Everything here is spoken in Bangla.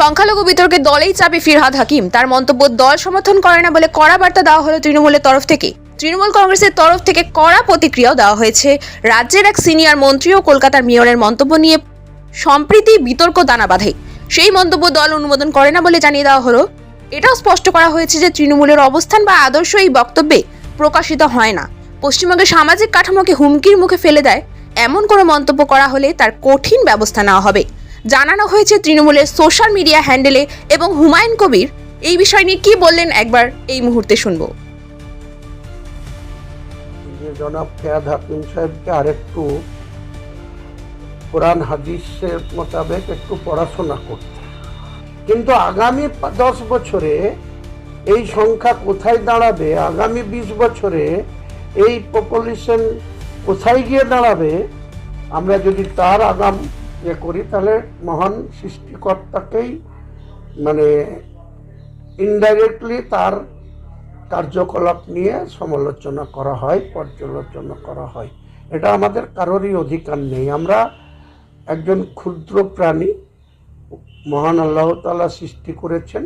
সংখ্যালঘু বিতর্কে দলেই চাপে ফিরহাদ হাকিম। তার মন্তব্য, দল সমর্থন করে না বলে কড়া বার্তা দেওয়া হলো তৃণমূলের তরফ থেকে। তৃণমূল কংগ্রেসের তরফ থেকে কড়া প্রতিক্রিয়াও দেওয়া হয়েছে। রাজ্যের এক সিনিয়র মন্ত্রী ও কলকাতার মেয়রের মন্তব্য নিয়ে সম্প্রীতি বিতর্ক দানা বাঁধে। সেই মন্তব্য দল অনুমোদন করে না বলে জানিয়ে দেওয়া হলো। এটাও স্পষ্ট করা হয়েছে যে তৃণমূলের অবস্থান বা আদর্শ এই বক্তব্যে প্রকাশিত হয় না। পশ্চিমবঙ্গের সামাজিক কাঠামোকে হুমকির মুখে ফেলে দেয় এমন কোনো মন্তব্য করা হলে তার কঠিন ব্যবস্থা নেওয়া হবে। জানানো হয়েছে তৃণমূলের সোশ্যাল মিডিয়া হ্যান্ডেলে এবং হুমায়ুন কবির। এই বিষয় নিয়ে কি বললেন একবার এই মুহূর্তে শুনব। জনাব ফেয়াদ হাকিম সাহেবকে আরেকটু কোরআন হাদিসের মোতাবেক একটু পড়াশোনা করতে। কিন্তু আগামী দশ বছরে এই সংখ্যা কোথায় দাঁড়াবে, আগামী বিশ বছরে এই পপুলেশন কোথায় গিয়ে দাঁড়াবে, আমরা যদি তার আগাম ইয়ে করি, তাহলে মহান সৃষ্টিকর্তাকেই মানে ইনডাইরেক্টলি তার কার্যকলাপ নিয়ে সমালোচনা করা হয়, পর্যালোচনা করা হয়। এটা আমাদের কারোরই অধিকার নেই। আমরা একজন ক্ষুদ্র প্রাণী, মহান আল্লাহ তাআলা সৃষ্টি করেছেন।